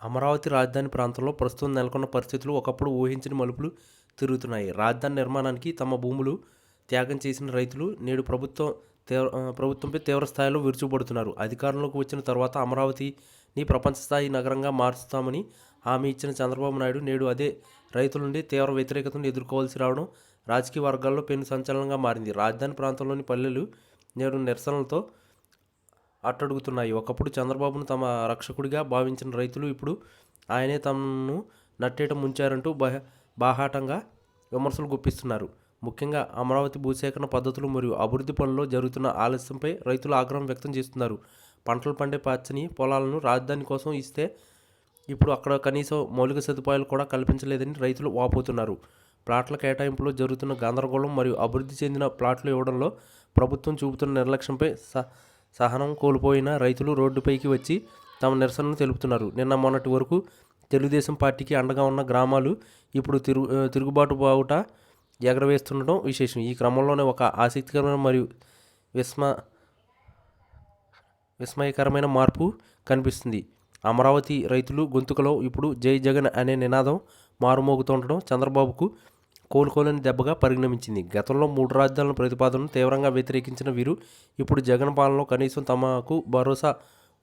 అమరావతి రాజధాని ప్రాంతంలో ప్రస్తుతం నెలకొన్న పరిస్థితులు ఒకప్పుడు ఊహించని మలుపులు తిరుగుతున్నాయి. రాజధాని నిర్మాణానికి తమ భూములు త్యాగం చేసిన రైతులు నేడు ప్రభుత్వం తీవ్ర ప్రభుత్వంపై తీవ్ర స్థాయిలో విరుచుకుపడుతున్నారు. అధికారంలోకి వచ్చిన తర్వాత అమరావతిని ప్రపంచ స్థాయి నగరంగా మార్చుతామని హామీ ఇచ్చిన చంద్రబాబు నాయుడు నేడు అదే రైతుల నుండి తీవ్ర వ్యతిరేకతను ఎదుర్కోవాల్సి రావడం రాజకీయ వర్గాల్లో పెను సంచలనంగా మారింది. రాజధాని ప్రాంతంలోని పల్లెలు నేడు నిరసనలతో అట్టడుగుతున్నాయి. ఒకప్పుడు చంద్రబాబును తమ రక్షకుడిగా భావించిన రైతులు ఇప్పుడు ఆయనే తమను నట్టేట ముంచారంటూ బహ బాహాటంగా విమర్శలు గుప్పిస్తున్నారు. ముఖ్యంగా అమరావతి భూసేకరణ పద్ధతులు మరియు అభివృద్ధి పనుల్లో జరుగుతున్న ఆలస్యంపై రైతులు ఆగ్రహం వ్యక్తం చేస్తున్నారు. పంటలు పండే పచ్చని పొలాలను రాజధాని కోసం ఇస్తే ఇప్పుడు అక్కడ కనీసం మౌలిక సదుపాయాలు కూడా కల్పించలేదని రైతులు వాపోతున్నారు. ప్లాట్ల కేటాయింపులో జరుగుతున్న గందరగోళం మరియు అభివృద్ధి చెందిన ప్లాట్లు ఇవ్వడంలో ప్రభుత్వం చూపుతున్న నిర్లక్ష్యంపై స సహనం కోల్పోయిన రైతులు రోడ్డుపైకి వచ్చి తమ నిరసనను తెలుపుతున్నారు. నిన్న మొన్నటి వరకు తెలుగుదేశం పార్టీకి అండగా ఉన్న గ్రామాలు ఇప్పుడు తిరుగు తిరుగుబాటు బావుట ఎగరవేస్తుండటం విశేషం. ఈ క్రమంలోనే ఒక ఆసక్తికరమైన మరియు విస్మ విస్మయకరమైన మార్పు కనిపిస్తుంది. అమరావతి రైతులు గొంతుకలో ఇప్పుడు జై జగన్ అనే నినాదం మారుమోగుతుండడం చంద్రబాబుకు కోలుకోలేని దెబ్బగా పరిణమించింది. గతంలో మూడు రాజధానుల ప్రతిపాదనను తీవ్రంగా వ్యతిరేకించిన వీరు ఇప్పుడు జగన్ పాలనలో కనీసం తమకు భరోసా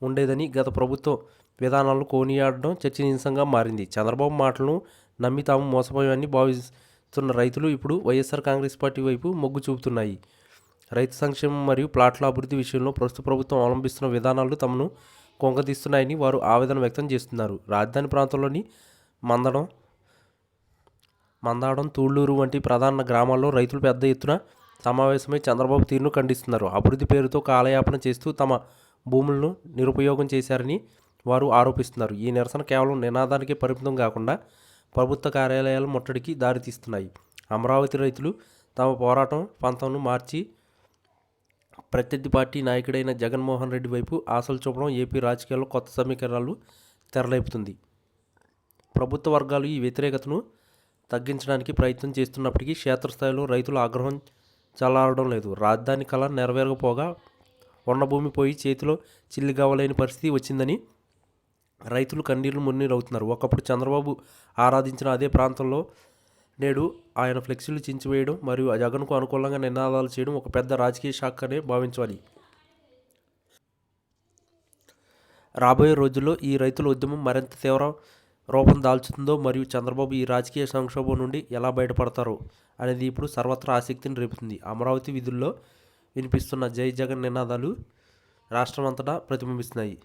ఉండేదని గత ప్రభుత్వం విధానాలను కోనియాడడం చర్చనీయాంశంగా మారింది. చంద్రబాబు మాటలను నమ్మి తాము మోసపోయామని భావిస్తున్న రైతులు ఇప్పుడు వైఎస్ఆర్ కాంగ్రెస్ పార్టీ వైపు మొగ్గు చూపుతున్నాయి. రైతు సంక్షేమం మరియు ప్లాట్ల అభివృద్ధి విషయంలో ప్రస్తుత ప్రభుత్వం అవలంబిస్తున్న విధానాలు తమను కొంగదీస్తున్నాయని వారు ఆవేదన వ్యక్తం చేస్తున్నారు. రాజధాని ప్రాంతంలోని మందడం మందాడం తూళ్ళూరు వంటి ప్రధాన గ్రామాల్లో రైతులు పెద్ద ఎత్తున సమావేశమై చంద్రబాబు తీరును ఖండిస్తున్నారు. అభివృద్ధి పేరుతో కాలయాపన చేస్తూ తమ భూములను నిరుపయోగం చేశారని వారు ఆరోపిస్తున్నారు. ఈ నిరసన కేవలం నినాదానికి పరిమితం కాకుండా ప్రభుత్వ కార్యాలయాల ముట్టడికి దారితీస్తున్నాయి. అమరావతి రైతులు తమ పోరాటం పంతంను మార్చి ప్రత్యర్థి పార్టీ నాయకుడైన జగన్మోహన్ రెడ్డి వైపు ఆశలు చూపడం ఏపీ రాజకీయాల్లో కొత్త సమీకరణలు తెరలేపుతుంది. ప్రభుత్వ వర్గాలు ఈ వ్యతిరేకతను తగ్గించడానికి ప్రయత్నం చేస్తున్నప్పటికీ క్షేత్రస్థాయిలో రైతుల ఆగ్రహం చల్లారడం లేదు. రాజధాని కళ నెరవేరకపోగా ఉన్న భూమి పోయి చేతిలో చిల్లి పరిస్థితి వచ్చిందని రైతులు కన్నీళ్ళు మున్నీరవుతున్నారు. ఒకప్పుడు చంద్రబాబు ఆరాధించిన అదే ప్రాంతంలో నేడు ఆయన ఫ్లెక్సీలు చించివేయడం మరియు జగన్కు అనుకూలంగా నినాదాలు చేయడం ఒక పెద్ద రాజకీయ షాక్ అనే భావించాలి. రాబోయే రోజుల్లో ఈ రైతుల ఉద్యమం మరింత తీవ్ర రూపం దాల్చుతుందో మరియు చంద్రబాబు ఈ రాజకీయ సంక్షోభం నుండి ఎలా బయటపడతారో అనేది ఇప్పుడు సర్వత్రా ఆసక్తిని రేపుతుంది. అమరావతి విధుల్లో వినిపిస్తున్న జై జగన్ నినాదాలు రాష్ట్రమంతటా ప్రతిబింబిస్తున్నాయి.